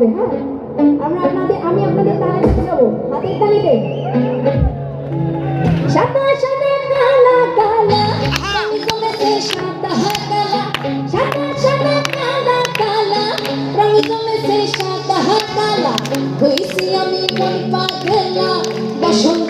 থাকবে হ্যাঁ? আমরা আপনাদের আমি আপনাদের দিতে যাব। হাতের তালিতে। সাদা সাদা কালা বসন্তকালে